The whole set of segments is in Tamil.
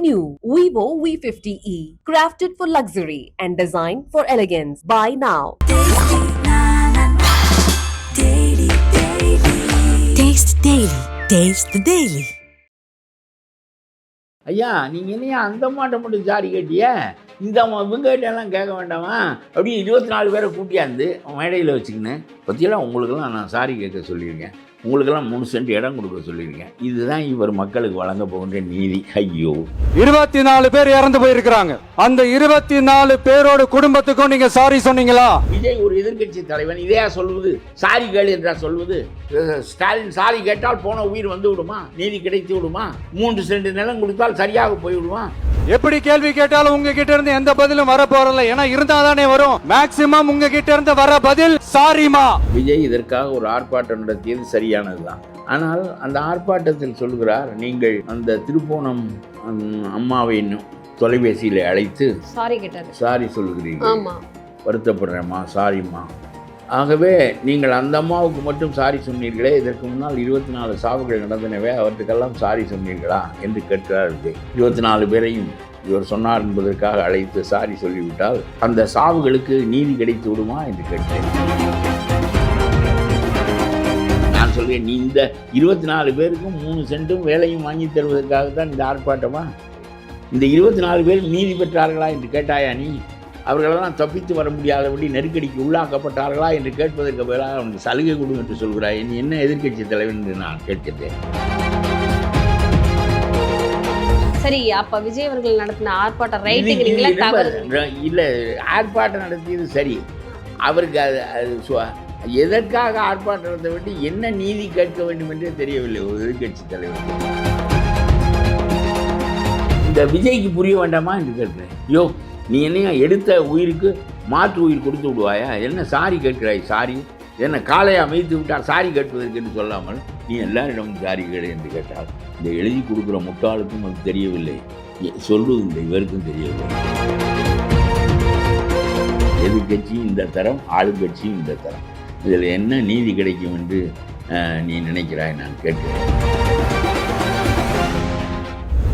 new Vivo V50e, crafted for luxury and designed for elegance. Buy now. Taste Daily. Taste the Daily. ஐயா நீங்கள் என்னையா அந்த மாட்டை மட்டும் சாரி கேட்டிய இந்த இவங்ககிட்ட எல்லாம் கேட்க வேண்டாமா அப்படியே இருபத்தி நாலு பேரை கூட்டியாந்து மேடையில் வச்சுக்கினேன் பற்றியெல்லாம் உங்களுக்கெல்லாம் நான் சாரி கேட்க சொல்லியிருக்கேன் உங்களுக்கெல்லாம் மூணு சென்ட் இடம் கொடுக்க சொல்லியிருக்கேன். இதுதான் இவர் மக்களுக்கு வழங்க போகின்ற நீதி. ஐயோ. இருபத்தி நாலு பேர் இறந்து போயிருக்கிறாங்க. அந்த இருபத்தி நாலு பேரோட குடும்பத்துக்கும் நீங்க சாரி சொன்னீங்களா? விஜய் ஒரு எதிர்க்கட்சி தலைவன் இதையா சொல்வது சாரி கேள் என்றா சொல்வது ஸ்டாலின் சாரி கேட்டால் போன உயிர் வந்து விடுமா? நீதி கிடைத்து விடுமா? மூன்று சென்ட் நிலம் கொடுத்தால் சரியாக போய் விடுமா எப்படி கேள்வி கேட்டாலும் உங்க கிட்ட இருந்து எந்த பதிலும் வர போறதில்ல. ஏன்னா இருந்தா தானே வரும். மேக்சிமம் உங்க கிட்ட இருந்து வர பதில் சாரிமா விஜய் இதற்காக ஒரு ஆர்ப்பாட்டம் நடத்தியது சரியானதுதான். ஆனால் அந்த ஆர்ப்பாட்டத்தில் சொல்கிறார் நீங்கள் அந்த திருப்போணம் அம்மாவை தொலைபேசியில் அழைத்து சாரி கேட்டாரு. சாரி சொல்கிறீர்கள். ஆமா. வருத்தப்படுறேம்மா சாரிம்மா ஆகவே நீங்கள் அந்த அம்மாவுக்கு மட்டும் சாரி சொன்னீர்களே இதற்கு முன்னால் இருபத்தி நாலு சாவுகள் நடந்தனவே அவற்றுக்கெல்லாம் சாரி சொன்னீர்களா? என்று கேட்கிறார் விஜய். இருபத்தி நாலு பேரையும் இவர் சொன்னார் என்பதற்காக அழைத்து சாரி சொல்லிவிட்டால் அந்த சாவுகளுக்கு நீதி கிடைத்து விடுமா? என்று கேட்டேன். நான் சொல்கிறேன் நீ இந்த இருபத்தி நாலு பேருக்கும் மூணு சென்ட்டும் வேலையும் வாங்கி தருவதற்காக தான் இந்த ஆர்ப்பாட்டமா? இந்த இருபத்தி நாலு பேர் நீதி பெற்றார்களா? என்று கேட்டாயா நீ? அவர்களெல்லாம் தப்பித்து வர முடியாதபடி நெருக்கடிக்கு உள்ளாக்கப்பட்டார்களா என்று கேட்பதற்கு பதிலாக அவனுக்கு சலுகை கொடு என்று சொல்கிறாய். நீ என்ன எதிர்க்கட்சி தலைவன் என்று நான் கேட்கிறேன் சரி அப்ப விஜய் அவர்கள் நடத்தின ஆர்ப்பாட்டம் ரைட்டுங்கிறீங்களா இல்ல ஆர்ப்பாட்டம் நடத்தியது சரி. அவருக்கு அது அது எதற்காக ஆர்ப்பாட்டம் நடத்த வேண்டி என்ன நீதி கேட்க வேண்டும் என்றே தெரியவில்லை ஒரு எதிர்க்கட்சி தலைவர். இந்த விஜய்க்கு புரிய வேண்டாமா என்று கேட்கிறேன். யோ நீ என்னையா எடுத்த உயிருக்கு மாற்று உயிர் கொடுத்து விடுவாயா? என்ன சாரி கேட்கிறாய்? சாரி? என்ன காளையை அமைத்து விட்டார் சாரி கேட்பதற்கு என்று சொல்லாமல் நீ எல்லாரிடமும் சாரி கேடு என்று கேட்டால் இந்த எழுதி கொடுக்குற முட்டாளுக்கும் அது தெரியவில்லை. சொல்வதில்லை இந்த இவருக்கும் தெரியவில்லை. எதிர்கட்சியும் இந்த தரம். ஆளுங்கட்சியும் இந்த தரம். இதில் என்ன நீதி கிடைக்கும் என்று நீ நினைக்கிறாய்? நான் கேட்கிறேன்.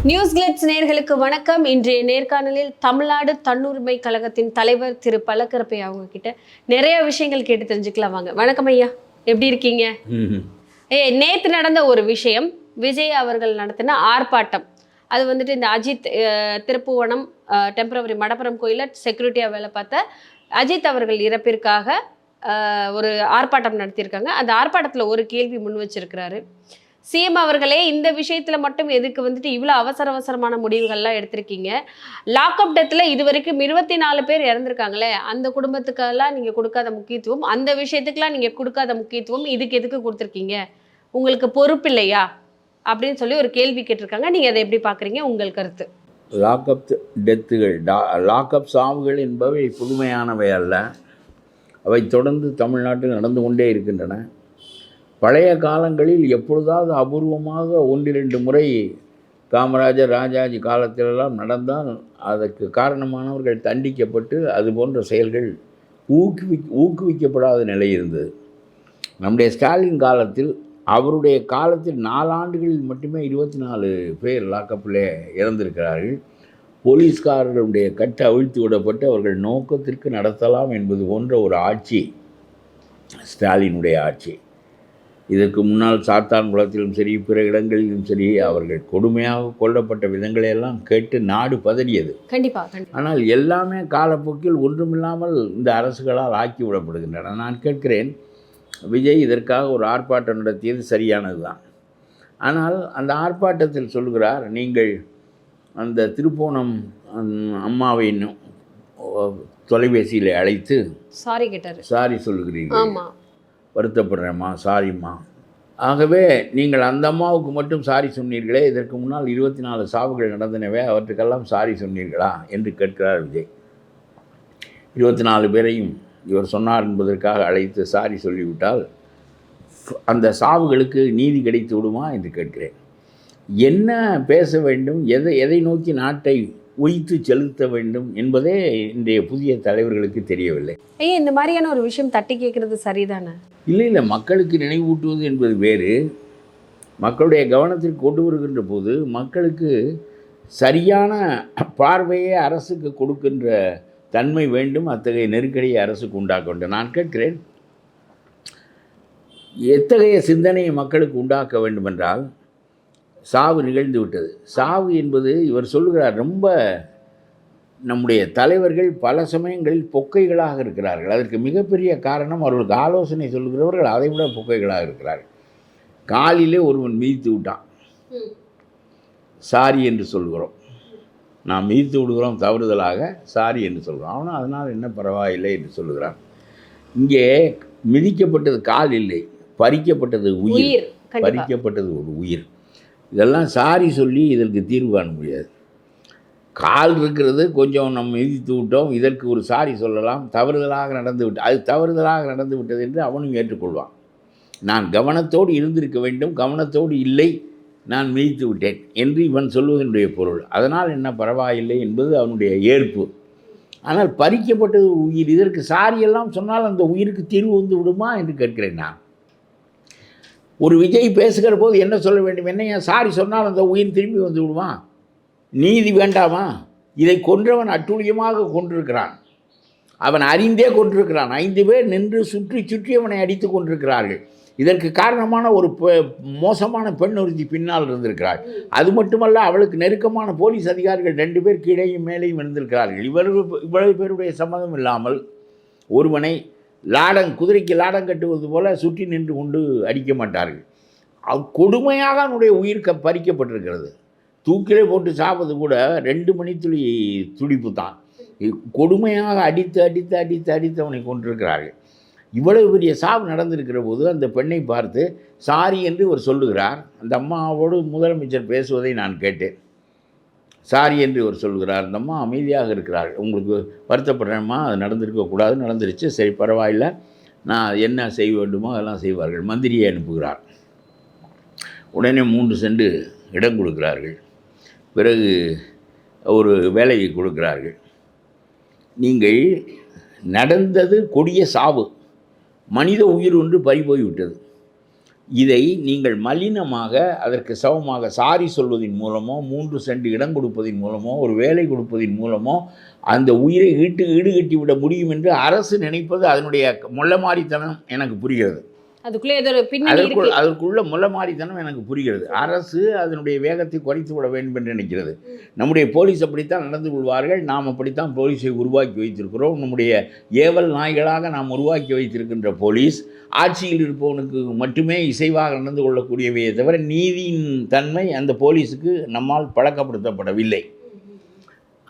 நியூஸ் கிளிட்ஸ் நேர்களுக்கு வணக்கம். இன்றைய நேர்காணலில் தமிழ்நாடு தன்னுரிமை கழகத்தின் தலைவர் திரு பலக்கரப்பை அவங்க கிட்ட நிறைய விஷயங்கள் கேட்டு தெரிஞ்சுக்கலாம் வாங்க. வணக்கம் ஐயா. எப்படி இருக்கீங்க. ஏ நேத்து நடந்த ஒரு விஷயம். விஜய் அவர்கள் நடத்தின ஆர்ப்பாட்டம். அது வந்துட்டு இந்த அஜித் திருப்புவனம் டெம்பரவரி மடப்புரம் கோயிலில் செக்யூரிட்டியாக வேலை பார்த்த அஜித் அவர்கள் இறப்பிற்காக ஒரு ஆர்ப்பாட்டம் நடத்தியிருக்காங்க. அந்த ஆர்ப்பாட்டத்தில் ஒரு கேள்வி முன் வச்சிருக்கிறாரு. சிஎம் அவர்களே இந்த விஷயத்தில் மட்டும் எதுக்கு வந்துட்டு இவ்வளோ அவசர அவசரமான முடிவுகள்லாம் எடுத்திருக்கீங்க? லாக்அப் டெத்தில் இது வரைக்கும் இருபத்தி நாலு பேர் இறந்துருக்காங்களே அந்த குடும்பத்துக்கெல்லாம் நீங்கள் கொடுக்காத முக்கியத்துவம் அந்த விஷயத்துக்கெல்லாம் நீங்கள் கொடுக்காத முக்கியத்துவம் இதுக்கு எதுக்கு கொடுத்துருக்கீங்க? உங்களுக்கு பொறுப்பு இல்லையா? அப்படின்னு சொல்லி ஒரு கேள்வி கேட்டிருக்காங்க. நீங்கள் அதை எப்படி பார்க்குறீங்க? உங்கள் கருத்து. லாக்அப் டெத்துகள் டா லாக்அப் சாவுகள் என்பவை புதுமையானவை அல்ல. அவை தொடர்ந்து தமிழ்நாட்டில் நடந்து கொண்டே இருக்கின்றன. பழைய காலங்களில் எப்பொழுதாவது அபூர்வமாக ஒன்றிரண்டு முறை காமராஜர் ராஜாஜி காலத்திலெல்லாம் நடந்தால் அதற்கு காரணமானவர்கள் தண்டிக்கப்பட்டு அது போன்ற செயல்கள் ஊக்குவி ஊக்குவிக்கப்படாத நிலை இருந்தது. நம்முடைய ஸ்டாலின் காலத்தில் அவருடைய காலத்தில் நாலாண்டுகளில் மட்டுமே இருபத்தி நாலு பேர் லாக்கப்பிலே இறந்திருக்கிறார்கள். போலீஸ்காரர்களுடைய கட்டு அவிழ்த்து விடப்பட்டு அவர்கள் நோக்கத்திற்கு நடத்தலாம் என்பது போன்ற ஒரு ஆட்சி ஸ்டாலினுடைய ஆட்சி. இதற்கு முன்னால் சாத்தான்குளத்திலும் சரி பிற இடங்களிலும் சரி அவர்கள் கொடுமையாக கொல்லப்பட்ட விதங்களை எல்லாம் கேட்டு நாடு பதறியது. கண்டிப்பா கண்டிப்பா. ஆனால் எல்லாமே காலப்போக்கில் ஒன்றுமில்லாமல் இந்த அரசுகளால் ஆக்கி விடப்படுகின்றன. நான் கேட்கிறேன் விஜய் இதற்காக ஒரு ஆர்ப்பாட்டம் நடத்தியது சரியானது தான் ஆனால் அந்த ஆர்ப்பாட்டத்தில் சொல்கிறார் நீங்கள் அந்த திருப்போணம் அம்மாவை தொலைபேசியில் அழைத்து சாரி கேட்டாரு. சாரி சொல்கிறீர்கள் ஆமா. வருத்தப்படுறேம்மா சாரிம்மா. ஆகவே நீங்கள் அந்த அம்மாவுக்கு மட்டும் சாரி சொன்னீர்களே இதற்கு முன்னால் இருபத்தி நாலு சாவுகள் நடந்தனவே அவற்றுக்கெல்லாம் சாரி சொன்னீர்களா? என்று கேட்கிறார் விஜய். இருபத்தி நாலு பேரையும் இவர் சொன்னார் என்பதற்காக அழைத்து சாரி சொல்லிவிட்டால் அந்த சாவுகளுக்கு நீதி கிடைத்து விடுமா? என்று கேட்கிறேன். என்ன பேச வேண்டும்? எதை எதை நோக்கி நாட்டை உய்த்து செலுத்த வேண்டும் என்பதே இன்றைய புதிய தலைவர்களுக்கு தெரியவில்லை. ஐயா இந்த மாதிரியான ஒரு விஷயம் தட்டி கேட்கறது சரிதானே? இல்லை இல்லை மக்களுக்கு நினைவூட்டுவது என்பது வேறு. மக்களுடைய கவனத்திற்கு கொண்டு வருகின்ற போது மக்களுக்கு சரியான பார்வையை அரசுக்கு கொடுக்கின்ற தன்மை வேண்டும் அத்தகைய நெருக்கடியை அரசுக்கு உண்டாக்க வேண்டும். நான் கேட்கிறேன் எத்தகைய சிந்தனையை மக்களுக்கு உண்டாக்க வேண்டுமென்றால் சாவு நிகழ்ந்து விட்டது. சாவு என்பது இவர் சொல்கிறார் ரொம்ப நம்முடைய தலைவர்கள் பல சமயங்களில் பொக்கைகளாக இருக்கிறார்கள். அதற்கு மிகப்பெரிய காரணம் அவர்களுக்கு ஆலோசனை சொல்லுகிறவர்கள் அதை விட பொக்கைகளாக இருக்கிறார்கள். காலிலே ஒருவன் மிதித்து விட்டான். சாரி என்று சொல்கிறோம். நாம் மிதித்து விடுகிறோம் தவறுதலாக சாரி என்று சொல்கிறோம். அவனும் அதனால் என்ன பரவாயில்லை என்று சொல்லுகிறான் இங்கே மிதிக்கப்பட்டது கால் இல்லை பறிக்கப்பட்டது உயிர். பறிக்கப்பட்டது ஒரு உயிர். இதெல்லாம் சாரி சொல்லி இதற்கு தீர்வு காண முடியாது. கால் இருக்கிறது கொஞ்சம் நம்ம மிதித்து விட்டோம் இதற்கு ஒரு சாரி சொல்லலாம். தவறுதலாக நடந்து விட்டு அது தவறுதலாக நடந்து விட்டது என்று அவனும் ஏற்றுக்கொள்வான். நான் கவனத்தோடு இருந்திருக்க வேண்டும் கவனத்தோடு இல்லை நான் மிதித்து விட்டேன் என்று இவன் சொல்வதனுடைய பொருள். அதனால் என்ன பரவாயில்லை என்பது அவனுடைய ஏற்பு. ஆனால் பறிக்கப்பட்டது உயிர் இதற்கு சாரியெல்லாம் சொன்னால் அந்த உயிருக்கு தீர்வு வந்து விடுமா என்று கேட்கிறேன் நான். ஒரு விஜய் பேசுகிற போது என்ன சொல்ல வேண்டும்? என்னையா சாரி சொன்னால் அந்த உயிர் திரும்பி வந்து விடுவான் நீதி வேண்டாமா? இதை கொன்றவன் அட்டுழியமாக கொண்டிருக்கிறான். அவன் அறிந்தே கொண்டிருக்கிறான். ஐந்து பேர் நின்று சுற்றி சுற்றி அவனை அடித்து கொண்டிருக்கிறார்கள். இதற்கு காரணமான ஒரு பெ- மோசமான பெண் ஒருத்தி பின்னால் இருந்திருக்கிறாள். அது மட்டுமல்ல அவளுக்கு நெருக்கமான போலீஸ் அதிகாரிகள் ரெண்டு பேர் கீழேயும் மேலேயும் இருந்திருக்கிறார்கள். இவ்வளவு இவ்வளவு பேருடைய சம்மதம் இல்லாமல் ஒருவனை லாடம் குதிரைக்கு லாடம் கட்டுவது போல சுற்றி நின்று கொண்டு அடிக்க மாட்டார்கள். கொடுமையாக அவனுடைய உயிர் க பறிக்கப்பட்டிருக்கிறது. தூக்கிலே போட்டு சாப்பிட்றது கூட ரெண்டு மணித்துளி துடிப்பு தான். கொடுமையாக அடித்து அடித்து அடித்து அடித்து அவனை கொண்டிருக்கிறார்கள் இவ்வளவு பெரிய சாவு நடந்திருக்கிற போது அந்த பெண்ணை பார்த்து சாரி என்று இவர் சொல்லுகிறார். அந்த அம்மாவோடு முதலமைச்சர் பேசுவதை நான் கேட்டேன். சாரி என்று இவர் சொல்கிறார் அந்த அம்மா அமைதியாக இருக்கிறார் உங்களுக்கு வருத்தப்படுறேம்மா அது நடந்திருக்கக்கூடாது நடந்துருச்சு. சரி பரவாயில்ல. நான் என்ன செய்ய வேண்டுமோ அதெல்லாம் செய்வார்கள். மந்திரியை அனுப்புகிறார். உடனே மூன்று சென்று இடம் கொடுக்கிறார்கள். பிறகு ஒரு வேலையை கொடுக்கிறார்கள். நீங்கள் நடந்தது கொடிய சாவு. மனித உயிர் ஒன்று பறிபோய் விட்டது இதை நீங்கள் மலினமாக அதற்கு சமமாக சாரி சொல்வதன் மூலமோ மூன்று சென்ட் இடம் கொடுப்பதன் மூலமோ ஒரு வேலை கொடுப்பதின் மூலமோ அந்த உயிரை ஈட்டு ஈடுகட்டி விட முடியும் என்று அரசு நினைப்பது அதனுடைய மொள்ளமாரித்தனம் எனக்கு புரிகிறது. அதுக்குள்ளே ஏதோ பின்னணி அதற்குள்ள முள்ளமாரித்தனம் எனக்கு புரிகிறது. அரசு அதனுடைய வேகத்தை குறைத்து விட வேண்டும் என்று நினைக்கிறது. நம்முடைய போலீஸ் அப்படித்தான் நடந்து கொள்வார்கள். நாம் அப்படித்தான் போலீஸை உருவாக்கி வைத்திருக்கிறோம். நம்முடைய ஏவல் நாய்களாக நாம் உருவாக்கி வைத்திருக்கின்ற போலீஸ் ஆட்சியில் இருப்பவனுக்கு மட்டுமே இசைவாக நடந்து கொள்ளக்கூடியவையே தவிர நீதியின் தன்மை அந்த போலீஸுக்கு நம்மால் பழக்கப்படுத்தப்படவில்லை.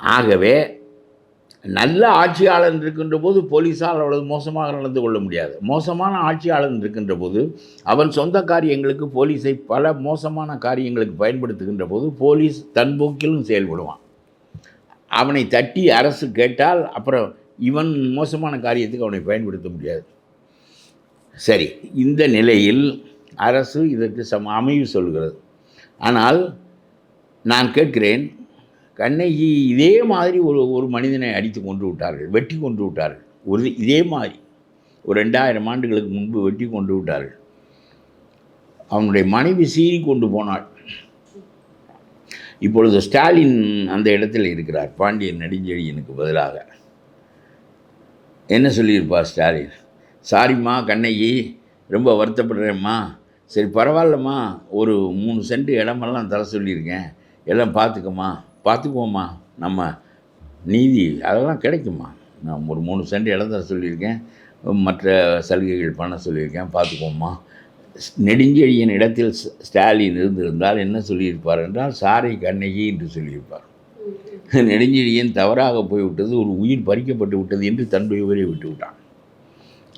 ஆகவே நல்ல ஆட்சியாளன் இருக்கின்ற போது போலீஸால் அவ்வளவு மோசமாக நடந்து கொள்ள முடியாது. மோசமான ஆட்சியாளன் இருக்கின்ற போது அவன் சொந்த காரியங்களுக்கு போலீஸை பல மோசமான காரியங்களுக்கு பயன்படுத்துகின்ற போது போலீஸ் தன் போக்கிலும் செயல்படுவான். அவனை தட்டி அரசு கேட்டால் அப்புறம் இவன் மோசமான காரியத்துக்கு அவனை பயன்படுத்த முடியாது. சரி இந்த நிலையில் அரசு இதற்கு சம அமைவு சொல்கிறது. ஆனால் நான் கேட்கிறேன் கண்ணகி இதே மாதிரி ஒரு ஒரு மனிதனை அடித்து கொண்டு விட்டார்கள் வெட்டி கொண்டு விட்டார்கள். ஒரு இதே மாதிரி ஒரு ரெண்டாயிரம் ஆண்டுகளுக்கு முன்பு வெட்டி கொண்டு விட்டார்கள். அவனுடைய மனைவி சீறி கொண்டு போனாள். இப்பொழுது ஸ்டாலின் அந்த இடத்தில் இருக்கிறார் பாண்டியன் நெடுஞ்செழியனுக்கு பதிலாக. என்ன சொல்லியிருப்பார் ஸ்டாலின்? சாரிம்மா கண்ணகி ரொம்ப வருத்தப்படுறேம்மா. சரி பரவாயில்லம்மா. ஒரு மூணு சென்ட் இடமெல்லாம் தர சொல்லியிருக்கேன். எல்லாம் பார்த்துக்கம்மா. பார்த்துக்குவோம்மா. நம்ம நீதி அதெல்லாம் கிடைக்குமா நான் ஒரு மூணு சென்ட் இடம் தர சொல்லியிருக்கேன். மற்ற சலுகைகள் பண்ண சொல்லியிருக்கேன். பார்த்துக்கோம்மா நெடுஞ்செழியன் இடத்தில் ஸ்டாலின் இருந்திருந்தால் என்ன சொல்லியிருப்பார் என்றால் சாரை கண்ணகி என்று சொல்லியிருப்பார். நெடுஞ்செழியன் தவறாக போய்விட்டது ஒரு உயிர் பறிக்கப்பட்டு விட்டது என்று தன்னுடைய உயிரை விட்டு விட்டான்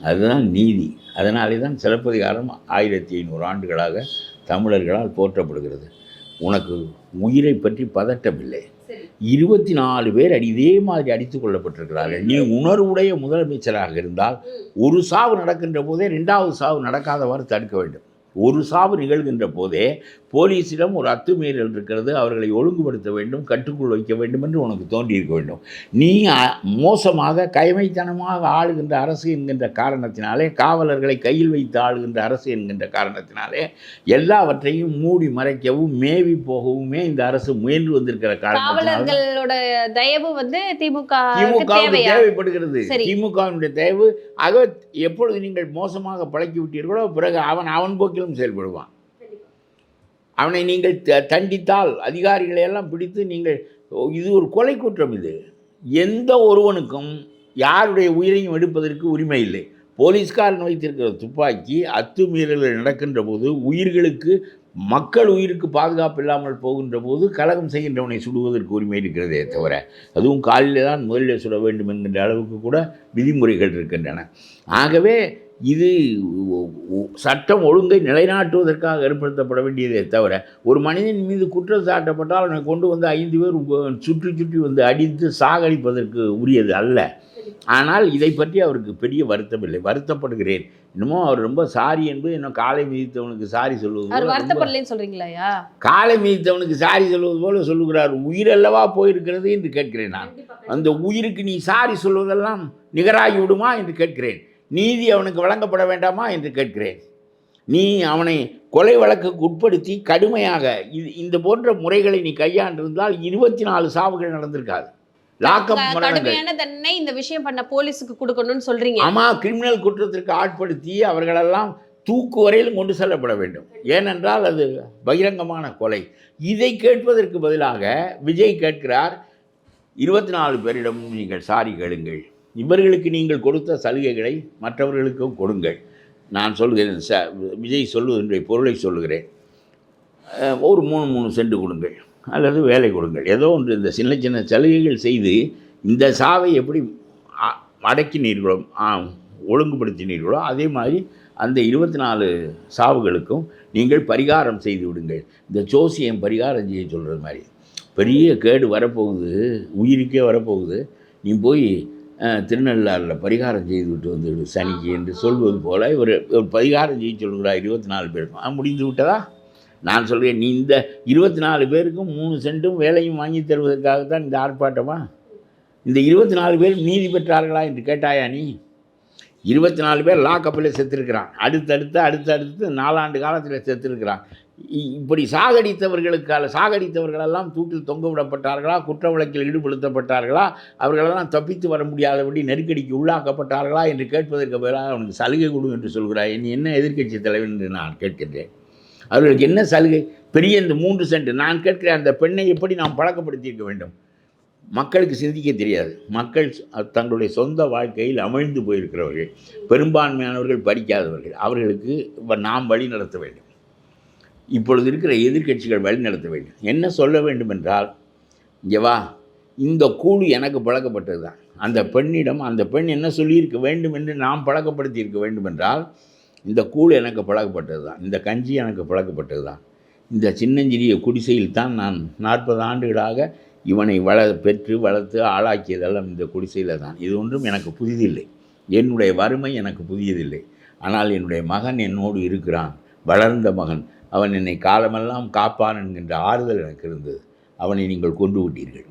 அதுதான் நீதி. அதனாலே தான் சிலப்பதிகாரம் ஆயிரத்தி ஐநூறு ஆண்டுகளாக தமிழர்களால் போற்றப்படுகிறது. உனக்கு உயிரை பற்றி பதட்டம் இல்லை சரி. இருபத்தி நாலு பேர் அடி இதே மாதிரி அடித்து கொள்ளப்பட்டிருக்கிறார்கள். நீ உணர்வுடைய முதலமைச்சராக இருந்தால் ஒரு சாவு நடக்கின்ற போதே ரெண்டாவது சாவு நடக்காதவாறு தடுக்க வேண்டும். ஒரு சாவு நிகழ்கின்ற போதே போலீஸிடம் ஒரு அத்துமீறல் இருக்கிறது. அவர்களை ஒழுங்குபடுத்த வேண்டும் கட்டுக்குள் வைக்க வேண்டும் என்று உனக்கு தோன்றியிருக்க வேண்டும். நீ மோசமாக கைமைத்தனமாக ஆளுகின்ற அரசு என்கின்ற காரணத்தினாலே காவலர்களை கையில் வைத்து ஆளுகின்ற அரசு என்கின்ற காரணத்தினாலே எல்லாவற்றையும் மூடி மறைக்கவும் மேவி போகவுமே இந்த அரசு முயன்று வந்திருக்கிற காவலர்களோட தயவு வந்து திமுக திமுகவுக்கு தேவைப்படுகிறது. திமுகவினுடைய தேவை ஆக எப்பொழுது நீங்கள் மோசமாக பழக்கி விட்டீர்களோ பிறகு அவன் அவன் போக்கிலும் செயல்படுவான். அவனை நீங்கள் தண்டித்தால் அதிகாரிகளை எல்லாம் பிடித்து நீங்கள் இது ஒரு கொலை குற்றம் இது. எந்த ஒருவனுக்கும் யாருடைய உயிரையும் எடுப்பதற்கு உரிமை இல்லை. போலீஸ்காரன் வைத்திருக்கிற துப்பாக்கி அத்துமீறல்கள் நடக்கின்ற போது உயிர்களுக்கு மக்கள் உயிருக்கு பாதுகாப்பு இல்லாமல் போகின்ற போது கலகம் செய்கின்றவனை சுடுவதற்கு உரிமை இருக்கிறதே தவிர அதுவும் காலிலே தான் முதலில் சுட வேண்டும் என்கின்ற அளவுக்கு கூட விதிமுறைகள் இருக்கின்றன. ஆகவே இது சட்டம் ஒழுங்கை நிலைநாட்டுவதற்காக ஏற்படுத்தப்பட வேண்டியதே தவிர ஒரு மனிதன் மீது குற்றம் சாட்டப்பட்டால் அவனை கொண்டு வந்து ஐந்து பேர் சுற்றி சுற்றி வந்து அடித்து சாகடிப்பதற்கு உரியது அல்ல. ஆனால் இதை பற்றி அவருக்கு பெரிய வருத்தம் இல்லை. வருத்தப்படுகிறேன். இன்னமும் அவர் ரொம்ப சாரி என்பது இன்னும் காலை மிதித்தவனுக்கு சாரி ரொம்ப- வருத்தப்படலைன்னு சொல்றீங்களாயா காலை மிதித்தவனுக்கு சாரி சொல்வது போல சொல்லுகிறார். உயிரல்லவா போயிருக்கிறது என்று கேட்கிறேன் நான். அந்த உயிருக்கு நீ சாரி சொல்வதெல்லாம் நிகராகி விடுமா என்று கேட்கிறேன். நீதி அவனுக்கு வழங்கப்பட வேண்டாமா என்று கேட்கிறேன். நீ அவனை கொலை வழக்குக்கு உட்படுத்தி கடுமையாக இது இந்த போன்ற முறைகளை நீ கையாண்டிருந்தால் இருபத்தி நாலு சாவுகள் நடந்திருக்காது. கடுமையான தண்டனை இந்த விஷயம் பண்ண போலீஸுக்கு கொடுக்கணும்னு சொல்றீங்க. ஆமா கிரிமினல் குற்றத்திற்கு ஆட்படுத்தி அவர்களெல்லாம் தூக்கு வரையிலும் கொண்டு செல்லப்பட வேண்டும். ஏனென்றால் அது பகிரங்கமான கொலை. இதை கேட்பதற்கு பதிலாக விஜய் கேட்கிறார் இருபத்தி நாலு பேரிடம் நீங்கள் சாரி கேளுங்கள். இவர்களுக்கு நீங்கள் கொடுத்த சலுகைகளை மற்றவர்களுக்கும் கொடுங்கள். நான் சொல்கிறேன் ச விஜய் சொல்லுகின்ற பொருளை சொல்லுகிறேன். ஒரு மூணு மூணு சென்ட் கொடுங்கள் அல்லது வேலை கொடுங்கள். ஏதோ ஒன்று இந்த சின்ன சின்ன சலுகைகள் செய்து இந்த சாவை எப்படி அடக்கினீர்களோ ஒழுங்குபடுத்தினீர்களோ அதே மாதிரி அந்த இருபத்தி நாலு சாவுகளுக்கும் நீங்கள் பரிகாரம் செய்து விடுங்கள். இந்த ஜோசியம் பரிகாரம் செய்ய சொல்கிறது மாதிரி. பெரிய கேடு வரப்போகுது உயிருக்கே வரப்போகுது. நீ போய் திருநள்ளாறில் பரிகாரம் செய்து விட்டு வந்து சனிக்கு என்று சொல்வது போல இவர் ஒரு பரிகாரம் செய்ய சொல்கிறார் இருபத்தி நாலு பேருக்கும் ஆ, முடிந்து விட்டதா? நான் சொல்கிறேன் நீ இந்த இருபத்தி நாலு பேருக்கும் மூணு சென்ட்டும் வேலையும் வாங்கி தருவதற்காகத்தான் இந்த ஆர்ப்பாட்டமா? இந்த இருபத்தி நாலு பேர் நீதி பெற்றார்களா என்று கேட்டாயா நீ? இருபத்தி நாலு பேர் லாக்கப்பில் செத்துருக்கிறான். அடுத்தடுத்து அடுத்தடுத்து நாலாண்டு காலத்தில் செத்துருக்கிறான். இப்படி சாகடித்தவர்களுக்காக சாகடித்தவர்களெல்லாம் தூக்கில் தொங்க விடப்பட்டார்களா குற்ற வழக்கில் ஈடுபடுத்தப்பட்டார்களா அவர்களெல்லாம் தப்பித்து வர முடியாதபடி நெருக்கடிக்கு உள்ளாக்கப்பட்டார்களா என்று கேட்பதற்கு பதிலாக அவனுக்கு சலுகை கொடு என்று சொல்கிறாய். நீ என்ன எதிர்க்கட்சி தலைவர் என்று நான் கேட்கின்றேன். அவர்களுக்கு என்ன சலுகை? பெரிய இந்த மூன்று சென்ட். நான் கேட்கிற அந்த பெண்ணை எப்படி நாம் பழக்கப்படுத்தியிருக்க வேண்டும்? மக்களுக்கு சிந்திக்க தெரியாது. மக்கள் தங்களுடைய சொந்த வாழ்க்கையில் அமிழ்ந்து போயிருக்கிறவர்கள். பெரும்பான்மையானவர்கள் படிக்காதவர்கள். அவர்களுக்கு வ- நாம் வழி நடத்த வேண்டும். இப்பொழுது இருக்கிற எதிர்க்கட்சிகள் வழி நடத்த வேண்டும். என்ன சொல்ல வேண்டும் என்றால் இங்கே வா இந்த கூழு எனக்கு பழக்கப்பட்டது தான். அந்த பெண்ணிடம் அந்த பெண் என்ன சொல்லியிருக்க வேண்டும் என்று நாம் பழக்கப்படுத்தி இருக்க வேண்டும் என்றால் இந்த கூழ் எனக்கு பழக்கப்பட்டது தான். இந்த கஞ்சி எனக்கு பழக்கப்பட்டது தான். இந்த சின்னஞ்சிறிய குடிசையில் தான் நான் நாற்பது ஆண்டுகளாக இவனை வள பெற்று வளர்த்து ஆளாக்கியதெல்லாம் இந்த குடிசையில் தான். இது ஒன்றும் எனக்கு புதிதில்லை. என்னுடைய வறுமை எனக்கு புதியதில்லை. ஆனால் என்னுடைய மகன் என்னோடு இருக்கிறான். வளர்ந்த மகன். அவன் என்னை காலமெல்லாம் காப்பான் என்கின்ற ஆறுதல் எனக்கு இருந்தது. அவனை நீங்கள் கொண்டு விட்டீர்கள்.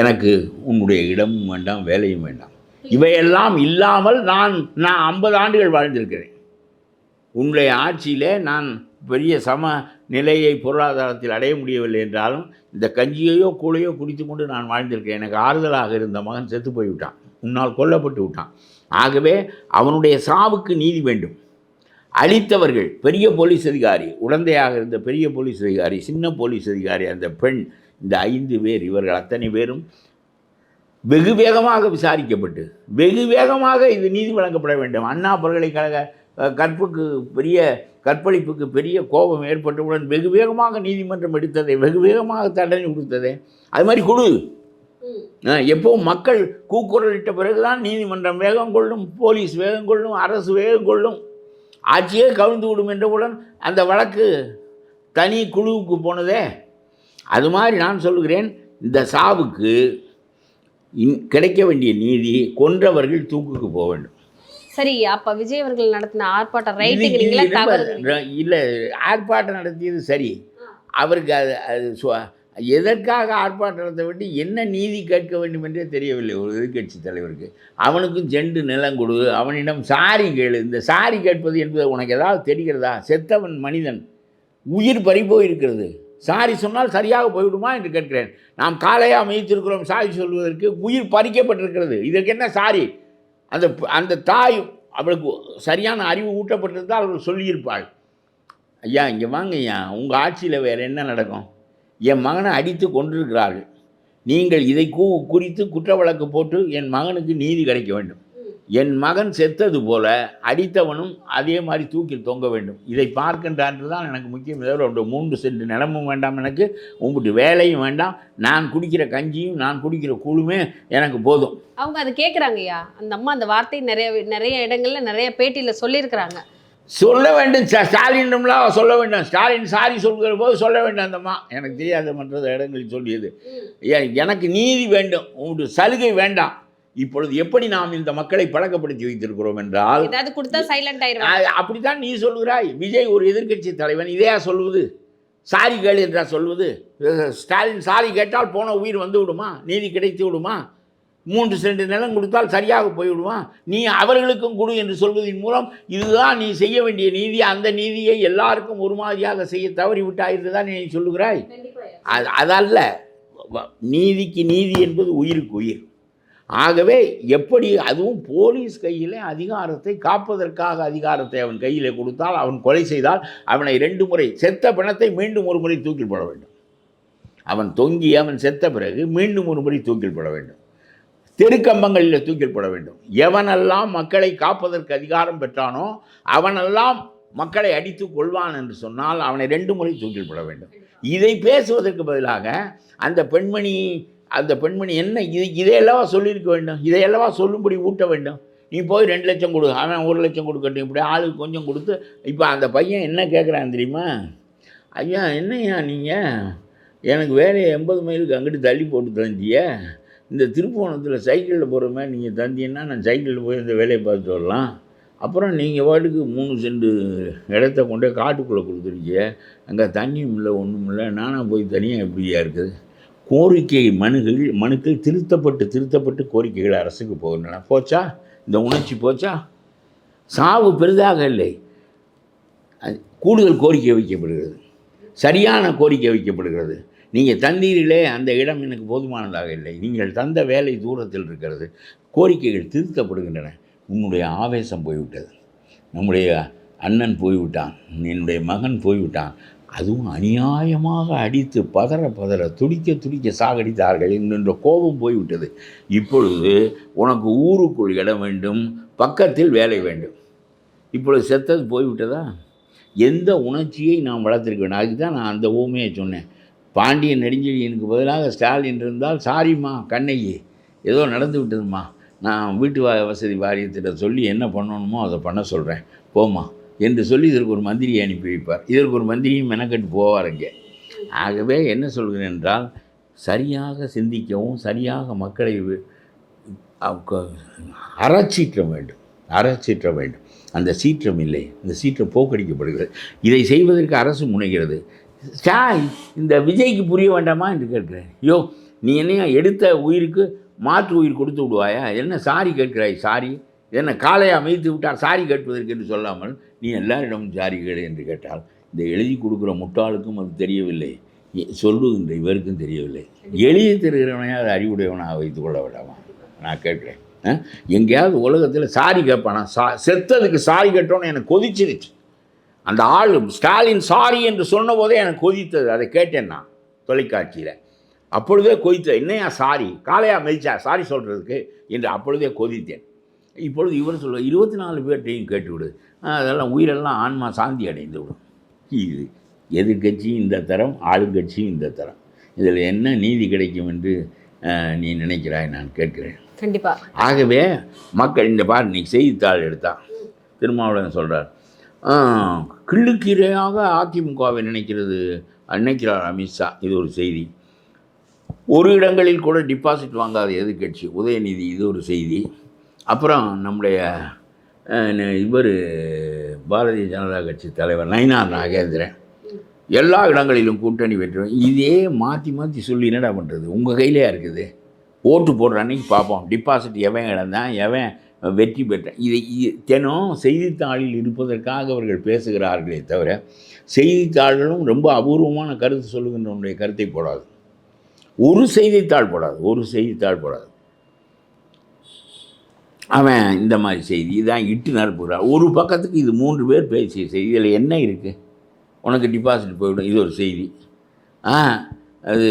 எனக்கு உன்னுடைய இடமும் வேண்டாம் வேலையும் வேண்டாம். இவையெல்லாம் இல்லாமல் நான் நான் ஐம்பது ஆண்டுகள் வாழ்ந்திருக்கிறேன். உன்னுடைய ஆட்சியிலே நான் பெரிய சம நிலையை பொருளாதாரத்தில் அடைய முடியவில்லை என்றாலும் இந்த கஞ்சியையோ கூழையோ குடித்து கொண்டு நான் வாழ்ந்திருக்கிறேன். எனக்கு ஆறுதலாக இருந்த மகன் செத்து போய்விட்டான். உன்னால் கொல்லப்பட்டு விட்டான். ஆகவே அவனுடைய சாவுக்கு நீதி வேண்டும். அழித்தவர்கள். பெரிய போலீஸ் அதிகாரி. உடந்தையாக இருந்த பெரிய போலீஸ் அதிகாரி சின்ன போலீஸ் அதிகாரி அந்த பெண் இந்த ஐந்து பேர் இவர்கள் அத்தனை பேரும் வெகு வேகமாக விசாரிக்கப்பட்டு வெகு வேகமாக இது நீதி வழங்கப்பட வேண்டும். அண்ணா பல்கலைக்கழக கற்புக்கு பெரிய கற்பழிப்புக்கு பெரிய கோபம் ஏற்பட்டவுடன் வெகு வேகமாக நீதிமன்றம் எடுத்ததை வெகு வேகமாக தண்டனை கொடுத்ததே அது மாதிரி கொடு. எப்பவும் மக்கள் கூக்குரலிட்ட பிறகுதான் நீதிமன்றம் வேகம் கொள்ளும் போலீஸ் வேகம் கொள்ளும் அரசு வேகம் கொள்ளும். ஆட்சியே கவிழ்ந்து விடும் என்றவுடன் அந்த வழக்கு தனி குழுவுக்கு போனதே. அது மாதிரி நான் சொல்லுகிறேன் இந்த சாவுக்கு கிடைக்க வேண்டிய நீதி கொன்றவர்கள் தூக்குக்கு போக வேண்டும். சரி அப்ப விஜய் அவர்கள் நடத்தின ஆர்ப்பாட்டம் ரைட்டுங்கிறீங்களா இல்ல ஆர்ப்பாட்டம் நடத்தியது சரி. அவருக்கு அது அது எதற்காக ஆர்ப்பாட்டம் நடத்த வேண்டி என்ன நீதி கேட்க வேண்டும் என்றே தெரியவில்லை ஒரு எதிர்க்கட்சி தலைவருக்கு. அவனுக்கும் ஜெண்டு நிலம் கொடு அவனிடம் சாரி கேளு இந்த சாரி கேட்பது என்பது உனக்கு ஏதாவது தெரிகிறதா? செத்தவன் மனிதன் உயிர் பறிபோயிருக்கிறது சாரி சொன்னால் சரியாக போய்விடுமா என்று கேட்கிறேன். நாம் காலையாக அமைத்திருக்கிறோம் சாரி சொல்வதற்கு உயிர் பறிக்கப்பட்டிருக்கிறது. இதற்கு என்ன சாரி? அந்த அந்த தாய் அவளுக்கு சரியான அறிவு ஊட்டப்பட்டிருந்தால் அவள் சொல்லியிருப்பாள். ஐயா இங்கே வாங்க ஐயா உங்கள் ஆட்சியில் வேறு என்ன நடக்கும்? என் மகனை அடித்து கொண்டிருக்கிறார்கள் நீங்கள் இதை கூ குறித்து குற்ற வழக்கு போட்டு என் மகனுக்கு நீதி கிடைக்க வேண்டும். என் மகன் செத்தது போல அடித்தவனும் அதே மாதிரி தூக்கி தொங்க வேண்டும். இதை பார்க்கின்றான்று தான் எனக்கு முக்கியம். தவிர மூன்று சென்று நிலமும் வேண்டாம் எனக்கு உங்கள்கிட்ட வேலையும் வேண்டாம். நான் குடிக்கிற கஞ்சியும் நான் குடிக்கிற கூழுமே எனக்கு போதும். அவங்க அதை கேட்குறாங்கய்யா அந்த அம்மா அந்த வார்த்தை நிறைய நிறைய இடங்களில் நிறைய பேட்டியில் சொல்லியிருக்கிறாங்க. சொல்ல வேண்டும். ஸ்டா- ஸ்டாலினிடம்லாம் சொல்ல வேண்டும். ஸ்டாலின் சாரி சொல்கிற போது சொல்ல வேண்டும் அந்தம்மா. எனக்கு தெரியாத மற்ற இடங்களில் சொல்லியது. எனக்கு நீதி வேண்டும். உங்களுடைய சலுகை வேண்டாம். இப்பொழுது எப்படி நாம் இந்த மக்களை பழக்கப்படுத்தி வைத்திருக்கிறோம் என்றால் அப்படித்தான் நீ சொல்கிறாய். விஜய் ஒரு எதிர்க்கட்சி தலைவன் இதையா சொல்வது? சாரி கேள் என்றா சொல்வது? ஸ்டாலின் சாரி கேட்டால் போன உயிர் வந்து விடுமா? நீதி கிடைத்து விடுமா? மூன்று சென்ட் நிலம் கொடுத்தால் சரியாக போய்விடுமா நீ அவர்களுக்கும் கொடு என்று சொல்வதன் மூலம் இதுதான் நீ செய்ய வேண்டிய நீதி. அந்த நீதியை எல்லாருக்கும் ஒரு மாதிரியாக செய்ய தவறி விட்டாய் என்று தான் நீ சொல்லுகிறாய். அது அதல்ல. நீதிக்கு நீதி என்பது உயிருக்கு உயிர். ஆகவே எப்படி அதுவும் போலீஸ் கையில் அதிகாரத்தை காப்பதற்காக அதிகாரத்தை அவன் கையில் கொடுத்தால் அவன் கொலை செய்தால் அவனை ரெண்டு முறை செத்த பிணத்தை மீண்டும் ஒரு முறை தூக்கில் போட வேண்டும். அவன் தொங்கி அவன் செத்த பிறகு மீண்டும் ஒரு முறை தூக்கில் போட வேண்டும். தெருக்கம்பங்களில் தூக்கில் போட வேண்டும். எவனெல்லாம் மக்களை காப்பதற்கு அதிகாரம் பெற்றானோ அவனெல்லாம் மக்களை அடித்து கொள்வான் என்று சொன்னால் அவனை ரெண்டு முறை தூக்கில் போட வேண்டும். இதை பேசுவதற்கு பதிலாக அந்த பெண்மணி அந்த பெண்மணி என்ன இது இதையெல்லாம் சொல்லியிருக்க வேண்டும்? இதையெல்லாம் சொல்லும்படி ஊட்ட வேண்டும்? நீ போய் ரெண்டு லட்சம் கொடு அவன் ஒரு லட்சம் கொடுக்கட்டும் இப்படி ஆளுக்கு கொஞ்சம் கொடுத்து இப்போ அந்த பையன் என்ன கேட்குறான் தெரியுமா? ஐயா என்னய்யா நீங்கள் எனக்கு வேலையை எண்பது மைலுக்கு அங்கிட்டு தள்ளி போட்டு தந்திய இந்த திருப்போணத்தில் சைக்கிளில் போகிற மாதிரி நீங்கள் தந்தீங்கன்னா நான் சைக்கிளில் போய் இந்த வேலையை பார்த்து வரலாம். அப்புறம் நீங்கள் வாட்டுக்கு மூணு செண்டு இடத்த கொண்டு காட்டுக்குள்ளே கொடுத்துருக்கீங்க. அங்கே தண்ணியும் இல்லை ஒன்றும் இல்லை. நானாக போய் தனியாக எப்படியா இருக்குது? கோரிக்கை மனுகள் மனுக்கள் திருத்தப்பட்டு திருத்தப்பட்டு கோரிக்கைகள் அரசுக்கு போகின்றன. போச்சா? இந்த உணர்ச்சி போச்சா? சாவு பெரிதாக இல்லை. அது கூடுதல் கோரிக்கை வைக்கப்படுகிறது. சரியான கோரிக்கை வைக்கப்படுகிறது. நீங்கள் தந்தீர்களே அந்த இடம் எனக்கு போதுமானதாக இல்லை. நீங்கள் தந்த வேலை தூரத்தில் இருக்கிறது. கோரிக்கைகள் திருத்தப்படுகின்றன. உன்னுடைய ஆவேசம் போய்விட்டது. நம்முடைய அண்ணன் போய்விட்டான். என்னுடைய மகன் போய்விட்டான். அதுவும் அநியாயமாக அடித்து பதற பதற துடிக்க துடிக்க சாகடித்தார்கள் என்கின்ற கோபம் போய்விட்டது. இப்பொழுது உனக்கு ஊருக்குள் இடம் வேண்டும் பக்கத்தில் வேலை வேண்டும். இப்பொழுது செத்தது போய்விட்டதா? எந்த உணர்ச்சியை நாம் வளர்த்துருக்க வேண்டும்? அதுக்கு தான் நான் அந்த ஊமையை சொன்னேன். பாண்டியன் நெடுஞ்செழியனுக்கு பதிலாக ஸ்டாலின் இருந்தால் சாரிம்மா கண்ணகி ஏதோ நடந்து விட்டதும்மா. நான் வீட்டு வ வசதி வாரியத்திட்ட சொல்லி என்ன பண்ணணுமோ அதை பண்ண சொல்கிறேன் போம்மா என்று சொல்லி இதற்கு ஒரு மந்திரியை அனுப்பி வைப்பார். இதற்கு ஒரு மந்திரியும் மெனக்கட்டு போவாருங்க இங்கே ஆகவே என்ன சொல்கிறேன் என்றால் சரியாக சிந்திக்கவும் சரியாக மக்களை அறச்சீற்ற வேண்டும். அறச்சீற்ற வேண்டும். அந்த சீற்றம் இல்லை. இந்த சீற்றம் போக்கடிக்கப்படுகிறது. இதை செய்வதற்கு அரசு முனைகிறது. சாய் இந்த விஜய்க்கு புரிய வேண்டாமா என்று கேட்கிறேன் ஐயோ நீ என்னையா எடுத்த உயிருக்கு மாற்று உயிர் கொடுத்து விடுவாயா? என்ன சாரி கேட்கிறாய் சாரி? என்ன காளையா அமைத்து விட்டால் சாரி கேட்பதற்கு என்று சொல்லாமல் நீ எல்லாரிடமும் சாரி கேடு என்று கேட்டால் இந்த எழுதி கொடுக்குற முட்டாளுக்கும் அது தெரியவில்லை. எ- சொல்லுகின்ற இவருக்கும் தெரியவில்லை. எழுதி தருகிறவனையா அது அறிவுடையவனாக வைத்து கொள்ள வேண்டாமா? நான் கேட்குறேன். ஆ? எங்கேயாவது உலகத்தில் சாரி கேட்பானா? சா செத்ததுக்கு சாரி கேட்டோன்னு எனக்கு கொதிச்சிருச்சு. அந்த ஆள் ஸ்டாலின் சாரி என்று சொன்ன போதே எனக்கு கொதித்தது. அதை கேட்டேன் நான் தொலைக்காட்சியில். அப்பொழுதே கொதித்த என்னையா சாரி? காளையா மெதிச்சா சாரி சொல்கிறதுக்கு என்று அப்பொழுதே கொதித்தேன். இப்பொழுது இவர் சொல்ல இருபத்தி நாலு பேர்ட்டையும் கேட்டுவிடு அதெல்லாம் உயிரெல்லாம் ஆன்மா சாந்தி அடைந்து விடும். இது எதிர்கட்சியும் இந்த தரம் ஆளுங்கட்சியும் இந்த தரம். இதில் என்ன நீதி கிடைக்கும் என்று நீ நினைக்கிறாய் நான் கேட்கிறேன். கண்டிப்பா. ஆகவே மக்கள் இந்த பார் இன்னைக்கு செய்தித்தாள் எடுத்தா. திருமாவளவன் சொல்கிறார் கிள்ளுக்கீரையாக அதிமுகவை நினைக்கிறது நினைக்கிறார் அமித்ஷா இது ஒரு செய்தி. ஒரு இடங்களில் கூட டிபாசிட் வாங்காத எதிர்க்கட்சி உதயநிதி இது ஒரு செய்தி. அப்புறம் நம்முடைய இவர் பாரதிய ஜனதா கட்சி தலைவர் நயினார் நாகேந்திரன். எல்லா இடங்களிலும் கூட்டணி வெற்றுவேன் இதே மாற்றி மாற்றி சொல்லி என்னடா பண்ணுறது உங்கள் கையிலே இருக்குது? ஓட்டு போடுற அன்னைக்கு பார்ப்போம் டிபாசிட் எவன் இழந்தான்? எவன் வெற்றி பெற்ற இதை தினம் செய்தித்தாளில் இருப்பதற்காக அவர்கள் பேசுகிறார்களே தவிர செய்தித்தாள்களும் ரொம்ப அபூர்வமான கருத்து சொல்லுகின்றவனுடைய கருத்தை போடாது. ஒரு செய்தித்தாள் போடாது ஒரு செய்தித்தாள் போடாது. அவன் இந்த மாதிரி செய்தி இதான் இட்டு நிரப்புகிறான் ஒரு பக்கத்துக்கு இது மூன்று பேர் பேசிய செய்தி இதில் என்ன இருக்குது உனக்கு டிபாசிட் போய்விடும் இது ஒரு செய்தி. ஆ அது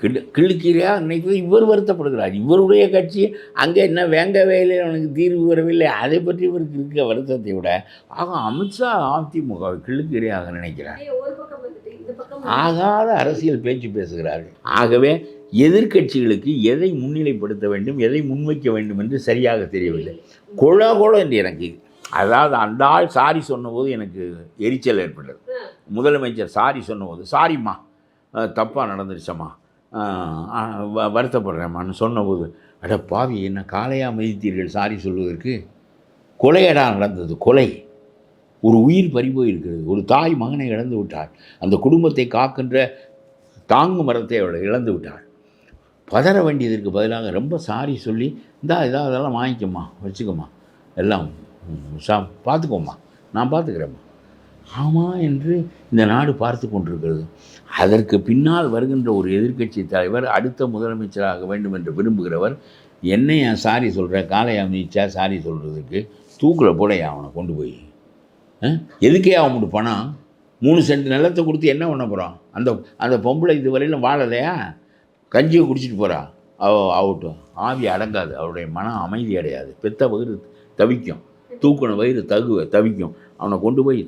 கிளு கிழுக்கிறியா இன்னைக்கு இவர் வருத்தப்படுகிறார். இவருடைய கட்சி அங்கே என்ன வேங்க வேலையில் அவனுக்கு தீர்வு வரவில்லை அதை பற்றி இவருக்கு இருக்க வருத்தத்தை விட ஆக அமித்ஷா அதிமுகவை கிழுக்கிறியாக நினைக்கிறார். ஆகாத அரசியல் பேச்சு பேசுகிறார்கள். ஆகவே எதிர்க்கட்சிகளுக்கு எதை முன்னிலைப்படுத்த வேண்டும் எதை முன்வைக்க வேண்டும் என்று சரியாக தெரியவில்லை. கொல கொல என்று எனக்கு அதாவது அந்த ஆள் சாரி சொன்னபோது எனக்கு எரிச்சல் ஏற்பட்டது. முதலமைச்சர் சாரி சொன்னபோது சாரிம்மா தப்பாக நடந்துருச்சம்மா. வ- வருத்தப்படுறேம்மான்னு சொன்னபோது அட பாவி என்ன காலையாக மதித்தீர்கள் சாரி சொல்வதற்கு? கொலையடா நடந்தது கொலை. ஒரு உயிர் பறிபோயிருக்கிறது. ஒரு தாய் மகனை இழந்து விட்டாள். அந்த குடும்பத்தை காக்கின்ற தாங்கு மரத்தை அவள் இழந்து விட்டாள். பதற வேண்டியதற்கு பதிலாக ரொம்ப சாரி சொல்லி இந்தா இதா அதெல்லாம் வாங்கிக்கம்மா வச்சுக்கோம்மா. எல்லாம் சா பார்த்துக்கோம்மா. நான் பார்த்துக்கிறேம்மா. ஆமாம் என்று இந்த நாடு பார்த்து கொண்டிருக்கிறது. அதற்கு பின்னால் வருகின்ற ஒரு எதிர்க்கட்சி தலைவர் அடுத்த முதலமைச்சராக வேண்டும் என்று விரும்புகிறவர் என்னை ஏன் சாரி சொல்கிற காலை அமைச்சா சாரி சொல்கிறதுக்கு தூக்கில் போட அவனை கொண்டு போய். எதுக்கே அவனுக்கு பணம் மூணு சென்ட் நிலத்தை கொடுத்து என்ன பண்ண போகிறான் அந்த அந்த பொம்பளை இது வரையிலும் வாழலையா? கஞ்சியை குடிச்சிட்டு போகிறா அவ ஆகட்டும் ஆவி அடங்காது அவருடைய மனம் அமைதி அடையாது. பெத்த வயிறு தவிக்கும் தூக்கின வயிறு தகு தவிக்கும். அவனை கொண்டு போய்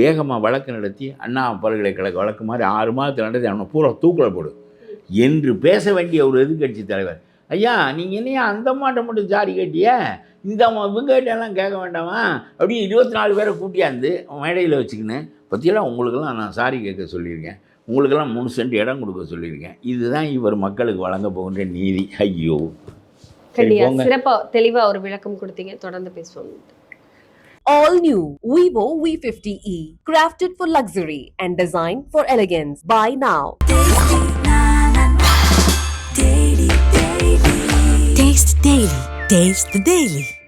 வேகமாக வழக்கு நடத்தி அண்ணா பல்கலைக்கழக வழக்கு மாதிரி ஆறு மாதத்தில் நடத்தி அவனை பூரா தூக்கில் போடு என்று பேச வேண்டிய ஒரு எதிர்க்கட்சி தலைவர். ஐயா நீங்கள் என்னையா அந்த மாட்டை மட்டும் சாரி கேட்டிய? இந்த இவங்ககிட்டலாம் கேட்க வேண்டாமா? அப்படியே இருபத்தி நாலு பேரை கூட்டியாந்து மேடையில் வச்சுக்கின்னு பற்றியெல்லாம் உங்களுக்கெல்லாம் நான் சாரி கேட்க சொல்லியிருக்கேன். உங்களுக்கெல்லாம் மூணு சென்ட் இடம் கொடுக்க சொல்லியிருக்கேன். இதுதான் இவர் மக்களுக்கு வழங்க போகின்ற நீதி. ஐயோ. சரி கண்டிப்பா. போங்க. சிறப்பா தெளிவா ஒரு விளக்கம் கொடுத்தீங்க. தொடர்ந்து பேசுவோம். All new Vivo V50e, crafted for luxury and designed for elegance. Buy now. Taste the Daily. Taste the Daily.